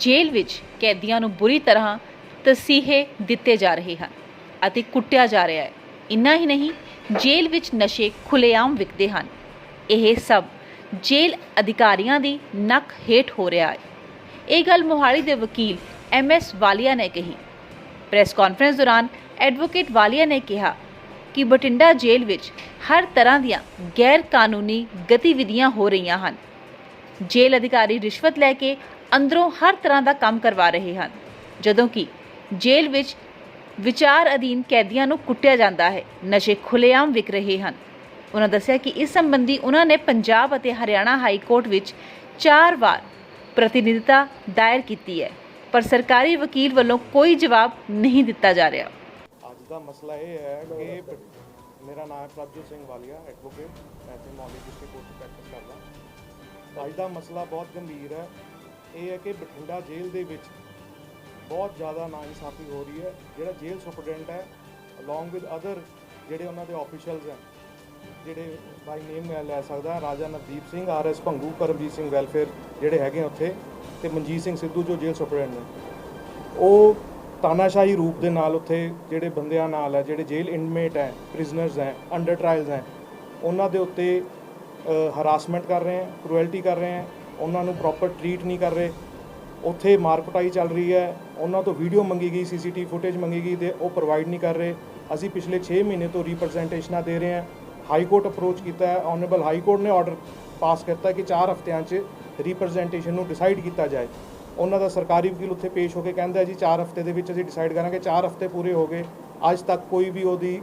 ਜੇਲ੍ਹ ਵਿੱਚ ਕੈਦੀਆਂ ਨੂੰ ਬੁਰੀ ਤਰ੍ਹਾਂ ਤਸੀਹੇ ਦਿੱਤੇ ਜਾ ਰਹੇ ਹਨ ਅਤੇ ਕੁੱਟਿਆ ਜਾ ਰਿਹਾ ਹੈ। ਇੰਨਾ ਹੀ ਨਹੀਂ, ਜੇਲ੍ਹ ਵਿੱਚ ਨਸ਼ੇ ਖੁੱਲ੍ਹੇਆਮ ਵਿਕਦੇ ਹਨ। ਇਹ ਸਭ ਜੇਲ੍ਹ ਅਧਿਕਾਰੀਆਂ ਦੀ ਨੱਕ ਹੇਠ ਹੋ ਰਿਹਾ ਹੈ। ਇਹ ਗੱਲ ਮੋਹਾਲੀ ਦੇ ਵਕੀਲ ਐਮ ਐਸ ਵਾਲੀਆ ਨੇ ਕਹੀ। ਪ੍ਰੈਸ ਕਾਨਫਰੰਸ ਦੌਰਾਨ ਐਡਵੋਕੇਟ ਵਾਲੀਆ ਨੇ ਕਿਹਾ ਕਿ ਬਠਿੰਡਾ ਜੇਲ੍ਹ ਵਿੱਚ ਹਰ ਤਰ੍ਹਾਂ ਦੀਆਂ ਗੈਰ ਕਾਨੂੰਨੀ ਗਤੀਵਿਧੀਆਂ ਹੋ ਰਹੀਆਂ ਹਨ। ਜੇਲ੍ਹ ਅਧਿਕਾਰੀ ਰਿਸ਼ਵਤ ਲੈ ਕੇ ਅੰਦਰੋਂ ਹਰ ਤਰ੍ਹਾਂ ਦਾ ਕੰਮ ਕਰਵਾ ਰਹੇ ਹਨ। ਜਦੋਂ ਕਿ ਜੇਲ੍ਹ ਵਿੱਚ ਵਿਚਾਰ ਅਧੀਨ ਕੈਦੀਆਂ ਨੂੰ ਕੁੱਟਿਆ ਜਾਂਦਾ ਹੈ, ਨਸ਼ੇ ਖੁੱਲ੍ਹੇਆਮ ਵਿਕ ਰਹੇ ਹਨ। ਉਹਨਾਂ ਦੱਸਿਆ ਕਿ ਇਸ ਸੰਬੰਧੀ ਉਹਨਾਂ ਨੇ ਪੰਜਾਬ ਅਤੇ ਹਰਿਆਣਾ ਹਾਈ ਕੋਰਟ ਵਿੱਚ ਚਾਰ ਵਾਰ ਪ੍ਰਤੀਨਿਧਤਾ ਦਾਇਰ ਕੀਤੀ ਹੈ, ਪਰ ਸਰਕਾਰੀ ਵਕੀਲ ਵੱਲੋਂ ਕੋਈ ਜਵਾਬ ਨਹੀਂ ਦਿੱਤਾ ਜਾ ਰਿਹਾ। ਅੱਜ ਦਾ ਮਸਲਾ ਇਹ ਹੈ ਕਿ ਮੇਰਾ ਨਾਮ ਹੈ ਪ੍ਰਭਜੋਤ ਸਿੰਘ ਵਾਲੀਆ ਐਡਵੋਕੇਟ ਮੈਂ ਮੌਲੀ ਡਿਸਟ੍ਰਿਕਟ ਕੋਰਟ ਪ੍ਰੈਕਟਿਸ ਕਰਦਾ। ਅੱਜ ਦਾ ਮਸਲਾ ਬਹੁਤ ਗੰਭੀਰ ਹੈ। ਇਹ ਹੈ ਕਿ ਬਠਿੰਡਾ ਜੇਲ੍ਹ ਦੇ ਵਿੱਚ ਬਹੁਤ ਜ਼ਿਆਦਾ ਨਾਇਨਸਾਫੀ ਹੋ ਰਹੀ ਹੈ। ਜਿਹੜਾ ਜੇਲ੍ਹ ਸੁਪਰਡੈਂਟ ਹੈ ਅਲੋਂਗ ਵਿਦ ਅਦਰ ਜਿਹੜੇ ਉਹਨਾਂ ਦੇ ਆਫੀਸ਼ੀਅਲਸ ਹੈ, ਜਿਹੜੇ ਬਾਈ ਨੇਮ ਮੈਂ ਲੈ ਸਕਦਾ Raja Navdeep Singh, R S Bhangu Karamjit Singh welfare ਜਿਹੜੇ ਹੈਗੇ ਆ ਉੱਥੇ ਤੇ ਮਨਜੀਤ ਸਿੰਘ ਸਿੱਧੂ ਜੋ ਜੇਲ੍ਹ ਸੁਪਰਡੈਂਟ ਨੇ। ਉਹ ਤਾਨਾਸ਼ਾਹੀ ਰੂਪ ਦੇ ਨਾਲ ਉੱਥੇ ਜਿਹੜੇ ਬੰਦਿਆਂ ਨਾਲ ਹੈ, ਜਿਹੜੇ ਜੇਲ੍ਹ ਇਨਮੇਟ ਹੈ ਪ੍ਰਿਜ਼ਨਰਸ ਹੈ ਅੰਡਰ ਟ੍ਰਾਇਲਸ ਹੈ, ਉਹਨਾਂ ਦੇ ਉੱਤੇ ਹਰਾਸਮੈਂਟ ਕਰ ਰਹੇ ਹੈ ਕਰੂਐਲਟੀ ਕਰ ਰਹੇ ਹੈ ਉਹਨਾਂ ਨੂੰ ਪ੍ਰੋਪਰ ਟਰੀਟ ਨਹੀਂ ਕਰ ਰਹੇ। ਉੱਥੇ ਮਾਰਕਟਾਈ ਚੱਲ ਰਹੀ ਹੈ। ਉਹਨਾਂ ਤੋਂ ਵੀਡੀਓ ਮੰਗੀ ਗਈ ਸੀਸੀਟੀਵੀ ਫੁਟੇਜ ਮੰਗੀ ਗਈ ਤੇ ਉਹ ਪ੍ਰੋਵਾਈਡ ਨਹੀਂ ਕਰ ਰਹੇ। ਅਸੀਂ ਪਿਛਲੇ 6 ਮਹੀਨੇ ਤੋਂ ਰਿਪਰੈਜ਼ੈਂਟੇਸ਼ਨਾਂ ਦੇ ਰਹੇ ਹਾਂ। ਹਾਈ ਕੋਰਟ ਅਪਰੋਚ ਕੀਤਾ ਹੈ। ਆਨਰੇਬਲ ਹਾਈ ਕੋਰਟ ਨੇ ਆਰਡਰ ਪਾਸ ਕੀਤਾ ਕਿ 4 ਹਫ਼ਤਿਆਂ 'ਚ ਰਿਪਰੈਜ਼ੈਂਟੇਸ਼ਨ ਨੂੰ ਡਿਸਾਈਡ ਕੀਤਾ ਜਾਏ। ਉਹਨਾਂ ਦਾ ਸਰਕਾਰੀ ਵਕੀਲ ਉੱਥੇ ਪੇਸ਼ ਹੋ ਕੇ ਕਹਿੰਦਾ ਜੀ 4 ਹਫ਼ਤੇ ਦੇ ਵਿੱਚ ਅਸੀਂ ਡਿਸਾਈਡ ਕਰਾਂਗੇ। 4 ਹਫ਼ਤੇ ਪੂਰੇ ਹੋ ਗਏ। ਅੱਜ ਤੱਕ ਕੋਈ ਵੀ ਉਹਦੀ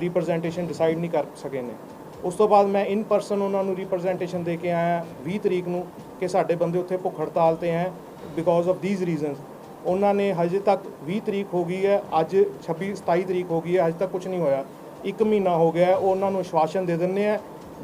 ਰਿਪਰੈਜ਼ੈਂਟੇਸ਼ਨ ਡਿਸਾਈਡ ਨਹੀਂ ਕਰ ਸਕੇ ਨੇ। ਉਸ ਤੋਂ ਬਾਅਦ ਮੈਂ ਇਨ ਪਰਸਨ ਉਹਨਾਂ ਨੂੰ ਰਿਪਰੈਜ਼ੈਂਟੇਸ਼ਨ ਦੇ ਕੇ ਆਇਆ 20 ਤਰੀਕ ਨੂੰ ਕਿ ਸਾਡੇ ਬੰਦੇ ਉੱਥੇ ਭੁੱਖ ਹੜਤਾਲ ਤੇ ਹੈ ਬਿਕੋਜ਼ ਆਫ ਥੀਸ ਰੀਜ਼ਨਸ ਉਹਨਾਂ ਨੇ ਹਜੇ ਤੱਕ 20 ਤਰੀਕ ਹੋ ਗਈ ਹੈ, ਅੱਜ 26 27 ਤਰੀਕ ਹੋ ਗਈ ਹੈ ਅਜੇ ਤੱਕ ਕੁਝ ਨਹੀਂ ਹੋਇਆ। ਇੱਕ ਮਹੀਨਾ ਹੋ ਗਿਆ ਉਹ ਉਹਨਾਂ ਨੂੰ ਆਸ਼ਵਾਸਨ ਦੇ ਦਿੰਦੇ ਆ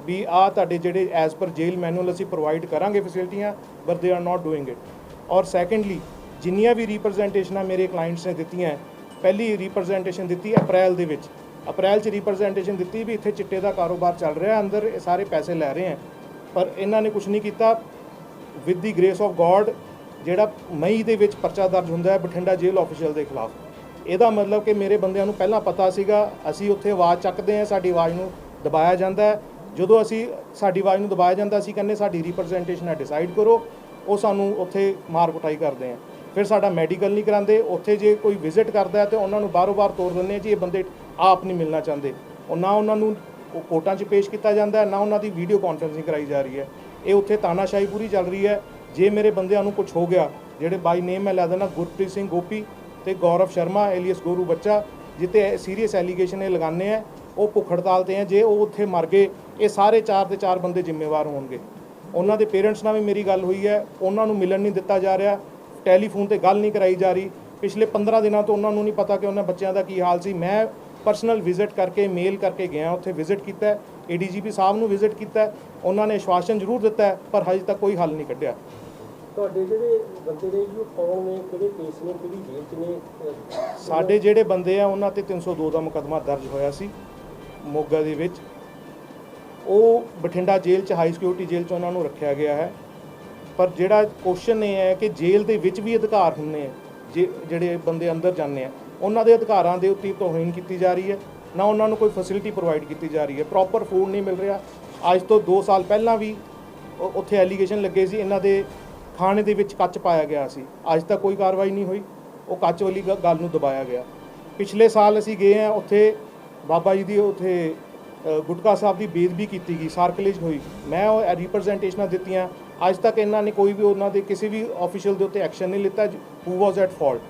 ਵੀ ਆ ਤੁਹਾਡੇ ਜਿਹੜੇ ਐਜ਼ ਪਰ ਜੇਲ ਮੈਨੂਅਲ ਅਸੀਂ ਪ੍ਰੋਵਾਈਡ ਕਰਾਂਗੇ ਫੈਸਿਲਿਟੀਆਂ but they are not doing it ਔਰ ਸੈਕੰਡਲੀ ਜਿੰਨੀਆਂ ਵੀ ਰਿਪਰੈਜ਼ੈਂਟੇਸ਼ਨਾਂ ਮੇਰੇ ਕਲਾਇੰਟਸ ਨੇ ਦਿੱਤੀਆਂ, ਪਹਿਲੀ ਰਿਪਰੈਜ਼ੈਂਟੇਸ਼ਨ ਦਿੱਤੀ ਅਪ੍ਰੈਲ ਦੇ ਵਿੱਚ। ਅਪ੍ਰੈਲ 'ਚ ਰਿਪਰੈਜ਼ੈਂਟੇਸ਼ਨ ਦਿੱਤੀ ਵੀ ਇੱਥੇ ਚਿੱਟੇ ਦਾ ਕਾਰੋਬਾਰ ਚੱਲ ਰਿਹਾ ਅੰਦਰ ਇਹ ਸਾਰੇ ਪੈਸੇ ਲੈ ਰਹੇ ਹੈ। ਪਰ ਇਹਨਾਂ ਨੇ ਕੁਝ ਨਹੀਂ ਕੀਤਾ। With the grace of God ਜਿਹੜਾ ਮਈ ਦੇ ਵਿੱਚ ਪਰਚਾ ਦਰਜ ਹੁੰਦਾ ਹੈ, ਬਠਿੰਡਾ ਜੇਲ੍ਹ ਆਫੀਸ਼ੀਅਲ ਦੇ ਖਿਲਾਫ। ਇਹਦਾ ਮਤਲਬ ਕਿ ਮੇਰੇ ਬੰਦਿਆਂ ਨੂੰ ਪਹਿਲਾਂ ਪਤਾ ਸੀਗਾ, ਅਸੀਂ ਉੱਥੇ ਆਵਾਜ਼ ਚੱਕਦੇ ਹਾਂ, ਸਾਡੀ ਆਵਾਜ਼ ਨੂੰ ਦਬਾਇਆ ਜਾਂਦਾ ਜਦੋਂ ਅਸੀਂ, ਸਾਡੀ ਆਵਾਜ਼ ਨੂੰ ਦਬਾਇਆ ਜਾਂਦਾ, ਅਸੀਂ ਕਹਿੰਦੇ ਸਾਡੀ ਰਿਪਰੈਜ਼ੈਂਟੇਸ਼ਨ ਹੈ ਡਿਸਾਈਡ ਕਰੋ। ਉਹ ਸਾਨੂੰ ਉੱਥੇ ਮਾਰ ਕੁਟਾਈ ਕਰਦੇ ਆ ਫਿਰ ਸਾਡਾ ਮੈਡੀਕਲ ਨਹੀਂ ਕਰਾਉਂਦੇ, ਉੱਥੇ ਜੇ ਕੋਈ ਵਿਜ਼ਿਟ ਕਰਦਾ ਹੈ ਤੇ ਉਹਨਾਂ ਨੂੰ ਬਾਰੋ-ਬਾਰ ਤੋਰ ਦਿੰਦੇ ਆ ਜੀ, ਇਹ ਬੰਦੇ ਆਪ ਨਹੀਂ ਮਿਲਣਾ ਚਾਹੁੰਦੇ। ਉਹ ਨਾ ਉਹਨਾਂ ਨੂੰ ਕੋਰਟਾਂ 'ਚ ਪੇਸ਼ ਕੀਤਾ ਜਾਂਦਾ ਹੈ, ਨਾ ਉਹਨਾਂ ਦੀ ਵੀਡੀਓ ਕਾਨਫਰੰਸਿੰਗ ਕਰਾਈ ਜਾ ਰਹੀ ਹੈ। ਇਹ ਉੱਥੇ ਤਾਨਾਸ਼ਾਹੀ ਪੂਰੀ ਚੱਲ ਰਹੀ ਹੈ। ਜੇ ਮੇਰੇ ਬੰਦਿਆਂ ਨੂੰ ਕੁਝ ਹੋ ਗਿਆ, ਜਿਹੜੇ ਬਾਈ ਨੇਮ ਮੈਂ ਲੈ ਦੇਣਾ ਗੁਰਪ੍ਰੀਤ ਸਿੰਘ ਗੋਪੀ ਤੇ ਗੌਰਵ ਸ਼ਰਮਾ ਐਲੀਅਸ ਗੋਰੂ ਬੱਚਾ ਜਿੱਤੇ ਸੀਰੀਅਸ ਐਲੀਗੇਸ਼ਨ ਇਹ ਲਗਾਉਂਦੇ ਆ ਉਹ ਭੁੱਖ ਹੜਤਾਲ ਤੇ ਆ ਜੇ ਉਹ ਉੱਥੇ ਮਰ ਗਏ, ਇਹ ਸਾਰੇ ਚਾਰ ਦੇ ਚਾਰ ਬੰਦੇ ਜ਼ਿੰਮੇਵਾਰ ਹੋਣਗੇ। ਉਹਨਾਂ ਦੇ ਪੇਰੈਂਟਸ ਨਾਲ ਵੀ ਮੇਰੀ ਗੱਲ ਹੋਈ ਹੈ। ਉਹਨਾਂ ਨੂੰ ਮਿਲਣ ਨਹੀਂ ਦਿੱਤਾ ਜਾ ਰਿਹਾ। ਟੈਲੀਫੋਨ ਤੇ ਗੱਲ ਨਹੀਂ ਕਰਾਈ ਜਾ ਰਹੀ। ਪਿਛਲੇ 15 ਦਿਨਾਂ ਤੋਂ ਉਹਨਾਂ ਨੂੰ ਨਹੀਂ ਪਤਾ ਕਿ ਉਹਨਾਂ ਬੱਚਿਆਂ ਦਾ ਕੀ ਹਾਲ ਸੀ। ਮੈਂ ਪਰਸਨਲ ਵਿਜ਼ਿਟ ਕਰਕੇ ਮੇਲ ਕਰਕੇ ਗਿਆ ਉੱਥੇ ਵਿਜ਼ਿਟ ਕੀਤਾ। ਏਡੀਜੀਪੀ ਸਾਹਿਬ ਨੂੰ ਵਿਜ਼ਿਟ ਕੀਤਾ। ਉਹਨਾਂ ਨੇ ਆਸ਼ਵਾਸਨ ਜ਼ਰੂਰ ਦਿੱਤਾ ਪਰ ਹਜੇ ਤੱਕ ਕੋਈ ਹੱਲ ਨਹੀਂ ਕੱਢਿਆ। ਤੁਹਾਡੇ ਜਿਹੜੇ ਬੰਦੇ ਨੇ ਜੀ ਕੌਣ ਨੇ? ਕਿਹੜੇ ਕੇਸ ਨੇ? ਕਿਹੜੀ ਜੇਲ੍ਹ 'ਚ ਨੇ? ਸਾਡੇ ਜਿਹੜੇ ਬੰਦੇ ਆ ਉਹਨਾਂ ਤੇ 302 ਦਾ ਮੁਕੱਦਮਾ ਦਰਜ ਹੋਇਆ ਸੀ ਮੋਗਾ ਦੇ ਵਿੱਚ। ਉਹ ਬਠਿੰਡਾ ਜੇਲ੍ਹ 'ਚ ਹਾਈ ਸਿਕਿਉਰਿਟੀ ਜੇਲ੍ਹ 'ਚ ਉਹਨਾਂ ਨੂੰ ਰੱਖਿਆ ਗਿਆ ਹੈ। ਪਰ ਜਿਹੜਾ ਕੁਐਸਚਨ ਇਹ ਹੈ ਕਿ ਜੇਲ੍ਹ ਦੇ ਵਿੱਚ ਵੀ ਅਧਿਕਾਰ ਹੁੰਦੇ ਆ, ਜੇ ਜਿਹੜੇ ਬੰਦੇ ਅੰਦਰ ਜਾਂਦੇ ਆ, ਉਹਨਾਂ ਦੇ ਅਧਿਕਾਰਾਂ ਦੇ ਉੱਤੇ ਤੋਹੀਨ ਕੀਤੀ ਜਾ ਰਹੀ ਹੈ, ਨਾ ਉਹਨਾਂ ਨੂੰ ਕੋਈ ਫੈਸਿਲਿਟੀ ਪ੍ਰੋਵਾਈਡ ਕੀਤੀ ਜਾ ਰਹੀ ਹੈ। ਪ੍ਰੋਪਰ ਫੂਡ ਨਹੀਂ ਮਿਲ ਰਿਹਾ। ਅੱਜ ਤੋਂ 2 ਸਾਲ ਪਹਿਲਾਂ ਵੀ ਉੱਥੇ ਐਲੀਗੇਸ਼ਨ ਲੱਗੇ ਸੀ, ਇਹਨਾਂ ਦੇ ਖਾਣੇ ਦੇ ਵਿੱਚ ਕੱਚ ਪਾਇਆ ਗਿਆ ਸੀ। ਅੱਜ ਤੱਕ ਕੋਈ ਕਾਰਵਾਈ ਨਹੀਂ ਹੋਈ। ਉਹ ਕੱਚ ਵਾਲੀ ਗ- ਗੱਲ ਨੂੰ ਦਬਾਇਆ ਗਿਆ। ਪਿਛਲੇ ਸਾਲ ਅਸੀਂ ਗਏ ਆ ਉੱਥੇ ਬਾਬਾ ਜੀ ਦੀ ਉੱਥੇ ਗੁਟਕਾ ਸਾਹਿਬ ਦੀ ਬੇਦਬੀ ਕੀਤੀ ਗਈ, ਸਾਰਕਲੇਜ ਹੋਈ। ਮੈਂ ਉਹ ਰਿਪਰੈਜ਼ੈਂਟੇਸ਼ਨਾਂ ਦਿੱਤੀਆਂ। ਅੱਜ ਤੱਕ ਇਹਨਾਂ ਨੇ ਕੋਈ ਵੀ ਉਹਨਾਂ ਦੇ ਕਿਸੇ ਵੀ ਆਫੀਸ਼ੀਅਲ ਦੇ ਉੱਤੇ ਐਕਸ਼ਨ ਨਹੀਂ ਲਿੱਤਾ ਹੂ ਵਾਸ ਐਟ ਫਾਲਟ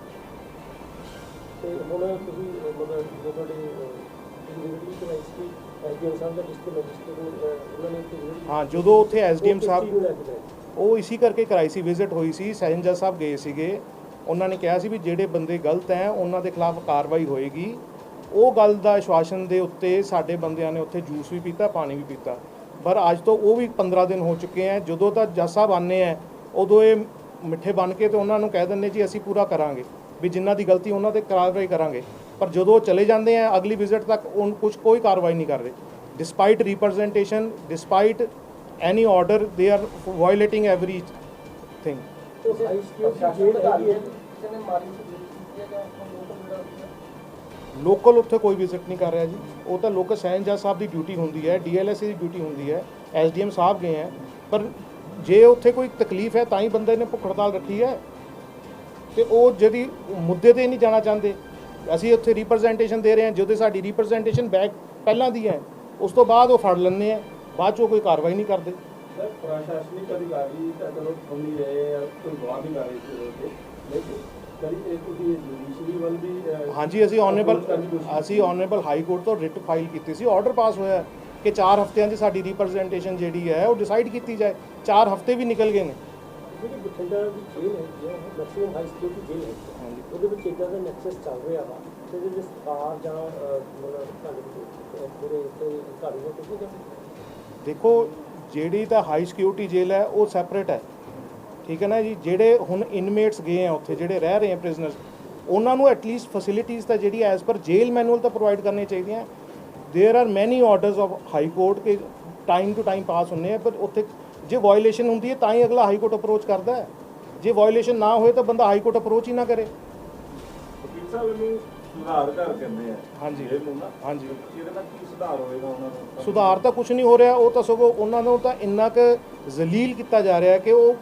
ਤੇ ਹੁਣ ਤੁਸੀਂ ਮਤਲਬ ਜੋ ਤੁਹਾਡੇ ਯੂਨੀਵਰਸਿਟੀ ਤੋਂ ਐਸਪੀ ਐਸਡੀਐਮ ਸਾਹਿਬ ਦਾ ਡਿਸਟ੍ਰਿਕਟ ਮੈਜਿਸਟ੍ਰੇਟ ਉਹਨਾਂ ਨੇ ਇੱਥੇ visit ਹਾਂ ਜਦੋਂ ਉੱਥੇ ਐਸਡੀਐਮ ਸਾਹਿਬ? ਉਹ ਇਸੀ ਕਰਕੇ ਕਰਾਈ ਸੀ ਵਿਜ਼ਿਟ ਹੋਈ ਸੀ ਸੈਸ਼ਨ ਜੱਜ ਸਾਹਿਬ ਗਏ ਸੀਗੇ। ਉਹਨਾਂ ਨੇ ਕਿਹਾ ਸੀ ਵੀ ਜਿਹੜੇ ਬੰਦੇ ਗਲਤ ਹੈ ਉਹਨਾਂ ਦੇ ਖਿਲਾਫ ਕਾਰਵਾਈ ਹੋਏਗੀ। ਉਹ ਗੱਲ ਦਾ ਆਸ਼ਵਾਸਨ ਦੇ ਉੱਤੇ ਸਾਡੇ ਬੰਦਿਆਂ ਨੇ ਉੱਥੇ ਜੂਸ ਵੀ ਪੀਤਾ ਪਾਣੀ ਵੀ ਪੀਤਾ। ਪਰ ਅੱਜ ਤੋਂ ਉਹ ਵੀ 15 ਦਿਨ ਹੋ ਚੁੱਕੇ ਆ ਜਦੋਂ ਤਾਂ ਜੱਜ ਸਾਹਿਬ ਆਨੇ ਆ ਉਦੋਂ ਇਹ ਮਿੱਠੇ ਬਣ ਕੇ ਤੇ ਉਹਨਾਂ ਨੂੰ ਕਹਿ ਦਿੰਦੇ ਜੀ, ਅਸੀਂ ਪੂਰਾ ਕਰਾਂਗੇ। ਵੀ ਜਿਨ੍ਹਾਂ ਦੀ ਗਲਤੀ ਉਹਨਾਂ ਤੇ ਕਾਰਵਾਈ ਕਰਾਂਗੇ। ਪਰ ਜਦੋਂ ਉਹ ਚਲੇ ਜਾਂਦੇ ਆ ਅਗਲੀ ਵਿਜ਼ਿਟ ਤੱਕ ਉਹ ਕੁਝ ਕੋਈ ਕਾਰਵਾਈ ਨਹੀਂ ਕਰਦੇ। Despite representation despite any order they are violating everything high security jail ਹੈਗੀ ਹੈ ਕਿਸੇ ਮਾਰੀ ਸੀ ਲੋਕਲ ਉੱਥੇ ਕੋਈ ਵਿਜ਼ਿਟ ਨਹੀਂ ਕਰ ਰਿਹਾ ਜੀ। ਉਹ ਤਾਂ ਲੋਕਲ ਸੈਨ ਜੱਜ ਸਾਹਿਬ ਦੀ ਡਿਊਟੀ ਹੁੰਦੀ ਹੈ ਡੀਐਲਐਸ ਦੀ ਡਿਊਟੀ ਹੁੰਦੀ ਹੈ ਐਸਡੀਐਮ ਸਾਹਿਬ ਗਏ ਹੈ। ਪਰ ਜੇ ਉੱਥੇ ਕੋਈ ਤਕਲੀਫ ਹੈ, ਤਾਂ ਹੀ ਬੰਦੇ ਨੇ ਭੁੱਖ ਹੜਤਾਲ ਰੱਖੀ ਹੈ। ਤੇ ਉਹ ਜਿਹੜੀ ਮੁੱਦੇ ਤੇ ਨਹੀਂ ਜਾਣਾ ਚਾਹੁੰਦੇ। ਅਸੀਂ ਉੱਥੇ ਰਿਪਰੈਜ਼ੈਂਟੇਸ਼ਨ ਦੇ ਰਹੇ ਹਾਂ, ਜਦੋਂ ਸਾਡੀ ਰਿਪਰੈਜ਼ੈਂਟੇਸ਼ਨ ਬੈਕ ਪਹਿਲਾਂ ਦੀ ਹੈ, ਉਸ ਤੋਂ ਬਾਅਦ ਉਹ ਫੜ ਲੈਂਦੇ ਆ ਬਾਅਦ ਚੋਂ ਕੋਈ ਕਾਰਵਾਈ ਨਹੀਂ ਕਰਦੇ। ਸਰ, ਪ੍ਰਸ਼ਾਸਨਿਕ ਅਧਿਕਾਰੀ ਤਾਂ ਚਲੋ ਸੁਣ ਰਹੇ ਕੋਈ ਗਵਾਹ ਨਹੀਂ ਕਰ ਰਹੇ ਸੀ ਲੇਕਿਨ ਹਾਂਜੀ ਅਸੀਂ ਆਨਰੇਬਲ ਅਸੀਂ ਆਨਰੇਬਲ ਹਾਈ ਕੋਰਟ ਤੋਂ ਰਿਟ ਫਾਈਲ ਕੀਤੀ ਸੀ। ਆਰਡਰ ਪਾਸ ਹੋਇਆ ਕਿ 4 ਹਫ਼ਤਿਆਂ 'ਚ ਸਾਡੀ ਰਿਪਰੈਜ਼ੈਂਟੇਸ਼ਨ ਜਿਹੜੀ ਹੈ ਉਹ ਡਿਸਾਈਡ ਕੀਤੀ ਜਾਏ। 4 ਹਫ਼ਤੇ ਵੀ ਨਿਕਲ ਗਏ ਨੇ। ਜਿਹੜੀ ਬਠਿੰਡਾ ਦੀ ਜੇਲ੍ਹ ਹੈਗੀ ਹੈ ਉਹ ਮੈਕਸਿਮਮ ਹਾਈ ਸਿਕਿਉਰਿਟੀ ਜੇਲ੍ਹ ਹੈਗੀ ਹੈ। ਹਾਂਜੀ। ਉਹਦੇ ਵਿੱਚ ਇਦਾਂ ਦਾ ਨੈਕਸਸ ਚੱਲ ਰਿਹਾ ਵਾ। ਤੇ ਜਿਹਦੇ ਸਰਕਾਰ ਜਾਂ ਅਹ, ਮਤਲਬ ਤੁਹਾਡੇ ਕੋਲ ਪੂਰੇ ਇੱਥੇ ਅਧਿਕਾਰੀ ਹੋ ਤੁਸੀਂ ਕਰਦੇ ਦੇਖੋ ਜਿਹੜੀ ਤਾਂ ਹਾਈ ਸਿਕਿਉਰਿਟੀ ਜੇਲ੍ਹ ਹੈ ਉਹ ਸੈਪਰੇਟ ਹੈ। ਠੀਕ ਹੈ ਨਾ ਜੀ ਜਿਹੜੇ ਹੁਣ ਇਨਮੇਟਸ ਗਏ ਆ ਉੱਥੇ ਜਿਹੜੇ ਰਹਿ ਰਹੇ ਆ ਪ੍ਰਿਜ਼ਨਰਸ ਉਹਨਾਂ ਨੂੰ ਐਟਲੀਸਟ ਫੈਸਿਲਿਟੀਆਂ ਤਾਂ ਜਿਹੜੀ ਐਜ਼ ਪਰ ਜੇਲ ਮੈਨੂਅਲ ਤਾਂ ਪ੍ਰੋਵਾਈਡ ਕਰਨੀਆਂ ਚਾਹੀਦੀਆਂ there are many orders of high court K time to time ਪਾਸ ਹੁੰਦੇ ਆ ਪਰ ਉੱਥੇ ਜੇ ਵਾਇਓਲੇਸ਼ਨ ਹੁੰਦੀ ਹੈ ਤਾਂ ਹੀ ਅਗਲਾ ਹਾਈ ਕੋਰਟ ਅਪਰੋਚ ਕਰਦਾ ਹੈ ਜੇ ਵਾਇਓਲੇਸ਼ਨ ਨਾ ਹੋਏ ਤਾਂ ਬੰਦਾ ਹਾਈ ਕੋਰਟ ਅਪਰੋਚ ਹੀ ਨਾ ਕਰੇ ਵਕੀਲ ਸਾਹਿਬ ਇਹਨੂੰ ਸੁਧਾਰ ਘਰ ਕਹਿੰਦੇ ਆ ਹਾਂਜੀ। ਜੇਲ੍ਹ ਨੂੰ ਨਾ ਹਾਂਜੀ ਇਹਦੇ ਨਾਲ ਕੀ ਸੁਧਾਰ ਹੋਏਗਾ ਉਹਨਾਂ ਨੂੰ ਸੁਧਾਰ ਤਾਂ ਕੁਝ ਨਹੀਂ ਹੋ ਰਿਹਾ ਉਹ ਤਾਂ ਸਗੋਂ ਉਹਨਾਂ ਨੂੰ ਤਾਂ ਇੰਨਾ ਕੁ ਜ਼ਲੀਲ ਕੀਤਾ ਜਾ ਰਿਹਾ ਕਿ ਉਹ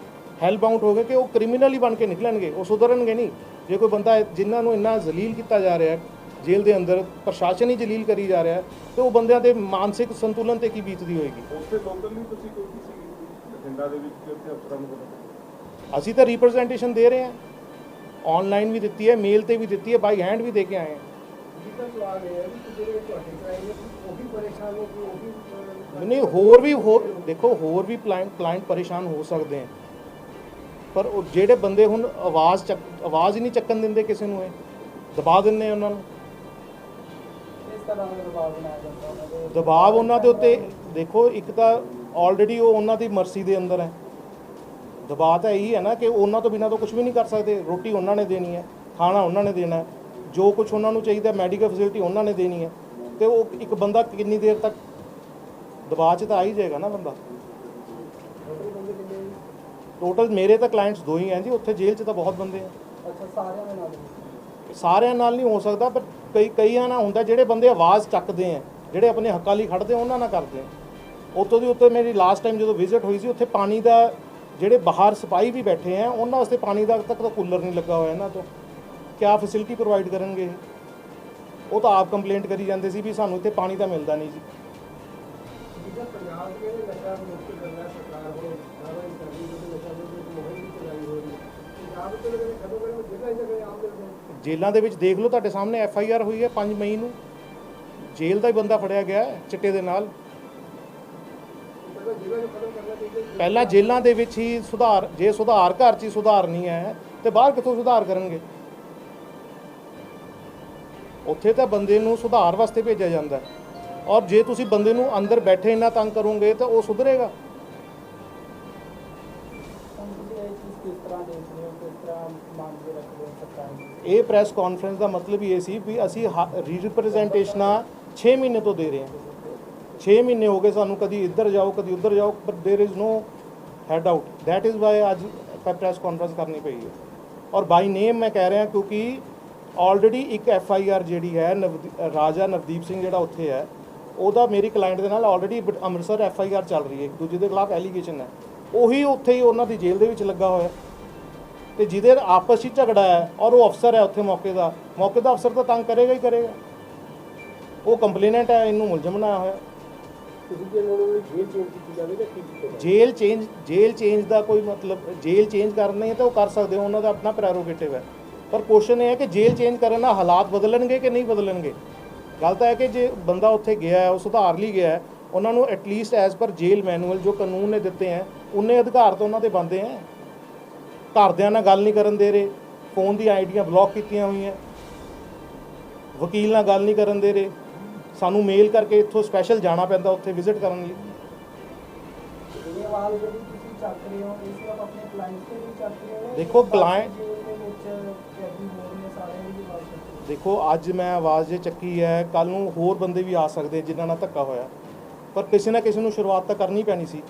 ਹੈਲ ਬਾਉਂਡ ਹੋ ਗਏ ਕਿ ਉਹ ਕ੍ਰਿਮੀਨਲ ਹੀ ਬਣ ਕੇ ਨਿਕਲਣਗੇ ਉਹ ਸੁਧਰਨਗੇ ਨਹੀਂ। ਜੇ ਕੋਈ ਬੰਦਾ ਜਿਨ੍ਹਾਂ ਨੂੰ ਇੰਨਾ ਜ਼ਲੀਲ ਕੀਤਾ ਜਾ ਰਿਹਾ ਜੇਲ੍ਹ ਦੇ ਅੰਦਰ ਪ੍ਰਸ਼ਾਸਨ ਹੀ ਜਲੀਲ ਕਰੀ ਜਾ ਰਿਹਾ ਤੇ ਉਹ ਬੰਦਿਆਂ ਦੇ ਮਾਨਸਿਕ ਸੰਤੁਲਨ ਤੇ ਕੀ ਬੀਤਦੀ ਹੋਏਗੀ? ਉੱਥੇ ਲੋਕਲ ਨਹੀਂ ਤੁਸੀਂ ਕੋਈ ਕਿਸੇ ਬਠਿੰਡਾ ਦੇ ਵਿੱਚ ਕਿ ਉੱਥੇ ਅਫਸਰਾਂ ਨੂੰ ਪਤਾ ਅਸੀਂ ਤਾਂ ਰਿਪਰੈਜ਼ੈਂਟੇਸ਼ਨ ਦੇ ਰਹੇ ਹਾਂ। ਆਨਲਾਈਨ ਵੀ ਦਿੱਤੀ ਹੈ ਮੇਲ ਤੇ ਵੀ ਦਿੱਤੀ ਹੈ ਬਾਈ ਹੈਂਡ ਵੀ ਦੇ ਕੇ ਆਏ ਹਾਂ। ਹੈ ਨਹੀਂ ਹੋਰ ਵੀ ਹੋਰ ਦੇਖੋ ਹੋਰ ਵੀ ਕਲਾਇੰਟ ਕਲਾਇੰਟ ਪਰੇਸ਼ਾਨ ਹੋ ਸਕਦੇ ਹੈ। ਪਰ ਉਹ ਜਿਹੜੇ ਬੰਦੇ ਹੁਣ ਆਵਾਜ਼ ਆਵਾਜ਼ ਹੀ ਨਹੀਂ ਚੱਕਣ ਦਿੰਦੇ ਕਿਸੇ ਨੂੰ ਇਹ ਦਬਾ ਦਿੰਦੇ ਉਹਨਾਂ ਨੂੰ। ਇਸ ਤਰ੍ਹਾਂ ਦਾ ਦਬਾਅ ਉਹਨਾਂ ਦੇ? ਦਬਾਅ ਉਹਨਾਂ ਦੇ ਉੱਤੇ ਦੇਖੋ ਇੱਕ ਤਾਂ ਆਲਰੇਡੀ ਉਹ ਉਹਨਾਂ ਦੀ ਮਰਜ਼ੀ ਦੇ ਅੰਦਰ ਹੈ। ਦਬਾਅ ਤਾਂ ਇਹੀ ਹੈ ਨਾ ਕਿ ਉਹਨਾਂ ਤੋਂ ਬਿਨਾਂ ਤਾਂ ਕੁਝ ਵੀ ਨਹੀਂ ਕਰ ਸਕਦੇ। ਰੋਟੀ ਉਹਨਾਂ ਨੇ ਦੇਣੀ ਹੈ ਖਾਣਾ ਉਹਨਾਂ ਨੇ ਦੇਣਾ ਹੈ ਜੋ ਕੁਝ ਉਹਨਾਂ ਨੂੰ ਚਾਹੀਦਾ ਮੈਡੀਕਲ ਫੈਸਿਲਿਟੀ ਉਹਨਾਂ ਨੇ ਦੇਣੀ ਹੈ। ਤੇ ਉਹ ਇੱਕ ਬੰਦਾ ਕਿੰਨੀ ਦੇਰ ਤੱਕ ਦਬਾਅ 'ਚ ਤਾਂ ਆ ਹੀ ਜਾਏਗਾ ਨਾ ਬੰਦਾ? ਟੋਟਲ ਮੇਰੇ ਤਾਂ ਕਲਾਇੰਟਸ ਦੋ ਹੀ ਹੈ ਜੀ ਉੱਥੇ ਜੇਲ੍ਹ 'ਚ ਤਾਂ ਬਹੁਤ ਬੰਦੇ ਆ ਅੱਛਾ ਸਾਰਿਆਂ ਦੇ ਨਾਲ। ਸਾਰਿਆਂ ਨਾਲ ਨਹੀਂ ਹੋ ਸਕਦਾ ਪਰ ਕਈ ਕਈਆਂ ਨਾਲ ਹੁੰਦਾ ਜਿਹੜੇ ਬੰਦੇ ਆਵਾਜ਼ ਚੱਕਦੇ ਆ ਜਿਹੜੇ ਆਪਣੇ ਹੱਕਾਂ ਲਈ ਖੜਦੇ ਉਹਨਾਂ ਨਾਲ ਕਰਦੇ ਆ ਉੱਤੋਂ ਦੀ ਉੱਤੇ ਮੇਰੀ ਲਾਸਟ ਟਾਈਮ ਜਦੋਂ ਵਿਜ਼ਿਟ ਹੋਈ ਸੀ ਉੱਥੇ ਪਾਣੀ ਦਾ ਜਿਹੜੇ ਬਾਹਰ ਸਿਪਾਹੀ ਵੀ ਬੈਠੇ ਆ ਉਹਨਾਂ ਵਾਸਤੇ ਪਾਣੀ ਦਾ ਤੱਕ ਤਾਂ ਕੂਲਰ ਨਹੀਂ ਲੱਗਾ ਹੋਇਆ ਇਹਨਾਂ ਤੋਂ ਕਿਆ ਫੈਸਿਲਿਟੀ ਪ੍ਰੋਵਾਈਡ ਕਰਨਗੇ? ਉਹ ਤਾਂ ਆਪ ਕੰਪਲੇਂਟ ਕਰੀ ਜਾਂਦੇ ਸੀ ਵੀ ਸਾਨੂੰ ਇੱਥੇ ਪਾਣੀ ਤਾਂ ਮਿਲਦਾ ਨਹੀਂ ਜੀ ਪੰਜਾਬ ਦੇ ਨਸ਼ਾ ਮੁਕਤ ਕਰਨਾ ਸਰਕਾਰ ਵੱਲੋਂ ਕਾਰਵਾਈ ਕਰਦੀ ਹੈ ਨਸ਼ਾ ਦੇ ਵਿੱਚ ਮੁਹਿੰਮ ਵੀ ਚਲਾਈ ਹੋਈ ਹੈ ਪੰਜਾਬ ਦੇ ਜਿਹੜੇ ਖਤਮ ਕਰਨ ਨੂੰ ਜਗ੍ਹਾ ਜਗ੍ਹਾ ਆਮ ਮਿਲਦੇ ਨੇ। ਜੇਲ੍ਹਾਂ ਦੇ ਵਿੱਚ ਦੇਖ ਲਓ ਤੁਹਾਡੇ ਸਾਹਮਣੇ ਐਫ ਆਈ ਆਰ ਹੋਈ ਹੈ 5 ਮਈ ਨੂੰ। ਜੇਲ੍ਹ ਦਾ ਹੀ ਬੰਦਾ ਫੜਿਆ ਗਿਆ ਚਿੱਟੇ ਦੇ ਨਾਲ। ਪਹਿਲਾਂ ਜੇਲ੍ਹਾਂ ਦੇ ਵਿੱਚ ਹੀ ਸੁਧਾਰ ਜੇ ਸੁਧਾਰ ਘਰ 'ਚ ਹੀ ਸੁਧਾਰ ਨਹੀਂ ਹੈ ਤੇ ਬਾਹਰ ਕਿੱਥੋਂ ਸੁਧਾਰ ਕਰਨਗੇ? ਉੱਥੇ ਤਾਂ ਬੰਦੇ ਨੂੰ ਸੁਧਾਰ ਵਾਸਤੇ ਭੇਜਿਆ ਜਾਂਦਾ ਹੈ। ਔਰ ਜੇ ਤੁਸੀਂ ਬੰਦੇ ਨੂੰ ਅੰਦਰ ਬੈਠੇ ਇੰਨਾ ਤੰਗ ਕਰੋਗੇ ਤਾਂ ਉਹ ਸੁਧਰੇਗਾ ਹੁਣ ਤੁਸੀਂ ਇਹ ਚੀਜ਼ ਕਿਸ ਤਰ੍ਹਾਂ ਦੇਖਦੇ ਹੋ ਕਿਸ ਤਰ੍ਹਾਂ ਮੰਗ ਕੇ ਰੱਖਦੇ ਹੋ ਸਰਕਾਰ ਨੂੰ ਇਹ ਪ੍ਰੈਸ ਕਾਨਫਰੰਸ ਦਾ ਮਤਲਬ ਹੀ ਇਹ ਸੀ ਵੀ ਅਸੀਂ ਰੀਪ੍ਰੈਜ਼ੈਂਟੇਸ਼ਨਾਂ 6 ਮਹੀਨੇ ਤੋਂ ਦੇ ਰਹੇ ਹਾਂ 6 ਮਹੀਨੇ ਹੋ ਗਏ ਸਾਨੂੰ ਕਦੀ ਇੱਧਰ ਜਾਓ ਕਦੀ ਉੱਧਰ ਜਾਓ but there is no head out that is why ਅੱਜ ਪ੍ਰੈਸ ਕਾਨਫਰੰਸ ਕਰਨੀ ਪਈ ਹੈ ਔਰ ਬਾਈ ਨੇਮ ਮੈਂ ਕਹਿ ਰਿਹਾ ਕਿਉਂਕਿ ਆਲਰੇਡੀ ਇੱਕ ਐਫ ਆਈ ਆਰ ਜਿਹੜੀ ਹੈ ਨਵਦੀ- ਰਾਜਾ ਨਵਦੀਪ ਸਿੰਘ ਜਿਹੜਾ ਉੱਥੇ ਹੈ ਉਹਦਾ ਮੇਰੀ ਕਲਾਇੰਟ ਦੇ ਨਾਲ already Amritsar F I R ਚੱਲ ਰਹੀ ਹੈ ਇੱਕ ਦੂਜੇ ਦੇ ਖਿਲਾਫ ਐਲੀਗੇਸ਼ਨ ਹੈ। ਉਹੀ ਉੱਥੇ ਹੀ ਉਹਨਾਂ ਦੀ ਜੇਲ੍ਹ ਦੇ ਵਿੱਚ ਲੱਗਾ ਹੋਇਆ ਤੇ ਜਿਹਦੇ ਆਪਸ ਵਿੱਚ ਝਗੜਾ ਹੈ ਔਰ ਉਹ ਅਫਸਰ ਹੈ ਉੱਥੇ ਮੌਕੇ ਦਾ ਮੌਕੇ ਦਾ ਅਫਸਰ ਤਾਂ ਤੰਗ ਕਰੇਗਾ ਹੀ ਕਰੇਗਾ। ਉਹ ਕੰਪਲੇਨੈਂਟ ਹੈ ਇਹਨੂੰ ਮੁਲਜ਼ਮ ਬਣਾਇਆ ਹੋਇਆ। Jail change jail change jail change ਦਾ ਕੋਈ ਮਤਲਬ ਜੇਲ੍ਹ ਚੇਂਜ ਕਰਨੀ ਹੈ ਤਾਂ ਉਹ ਕਰ ਸਕਦੇ ਹੋ ਉਹਨਾਂ ਦਾ ਆਪਣਾ ਪ੍ਰੈਰੋਗੇਟਿਵ ਹੈ। ਪਰ ਕੁਐਸਚਨ ਇਹ ਹੈ ਕਿ ਜੇਲ੍ਹ ਚੇਂਜ ਕਰਨ ਨਾਲ ਹਾਲਾਤ ਬਦਲਣਗੇ ਕਿ ਨਹੀਂ ਬਦਲਣਗੇ? ਗੱਲ ਤਾਂ ਹੈ ਕਿ ਜੇ ਬੰਦਾ ਉੱਥੇ ਗਿਆ ਹੈ, ਉਹ ਸੁਧਾਰ ਲਈ ਗਿਆ ਹੈ, ਉਹਨਾਂ ਨੂੰ ਐਟਲੀਸਟ ਐਜ਼ ਪਰ ਜੇਲ੍ਹ ਮੈਨੂਅਲ ਜੋ ਕਾਨੂੰਨ ਨੇ ਦਿੱਤੇ ਹੈ ਉਨੇ ਅਧਿਕਾਰ ਤਾਂ ਉਹਨਾਂ ਦੇ ਬੰਦੇ ਹੈ। ਘਰਦਿਆਂ ਨਾਲ ਗੱਲ ਨਹੀਂ ਕਰਨ ਦੇ ਰਹੇ ਫੋਨ ਦੀ ਆਈਡੀਆਂ ਬਲੌਕ ਕੀਤੀਆਂ ਹੋਈਆਂ। ਵਕੀਲ ਨਾਲ ਗੱਲ ਨਹੀਂ ਕਰਨ ਦੇ ਰਹੇ। ਸਾਨੂੰ ਮੇਲ ਕਰਕੇ ਇੱਥੋਂ ਸਪੈਸ਼ਲ ਜਾਣਾ ਪੈਂਦਾ ਉੱਥੇ ਵਿਜ਼ਿਟ ਕਰਨ ਲਈ। ਆਵਾਜ਼ ਜਿਹੜੀ ਤੁਸੀਂ ਚੱਕ ਰਹੇ ਹੋ ਇਹ ਸਿਰਫ ਆਪਣੇ ਕਲਾਇੰਟਸ ਤੇ ਵੀ ਚੱਕ ਰਹੇ ਹੋ ਦੇਖੋ, client- ਜੇਲ੍ਹ ਦੇ ਵਿੱਚ ਕੈਦੀ ਹੋ ਰਹੇ ਨੇ ਸਾਰਿਆਂ ਦੀ ਹੋ। ਦੇਖੋ ਅੱਜ ਮੈਂ ਆਵਾਜ਼ ਜੇ ਚੱਕੀ ਹੈ ਕੱਲ ਨੂੰ ਹੋਰ ਬੰਦੇ ਵੀ ਆ ਸਕਦੇ ਜਿਨ੍ਹਾਂ ਨਾਲ ਧੱਕਾ ਹੋਇਆ ਪਰ ਕਿਸੇ ਨਾ ਕਿਸੇ ਨੂੰ ਸ਼ੁਰੂਆਤ ਤਾਂ ਕਰਨੀ ਪੈਣੀ ਸੀ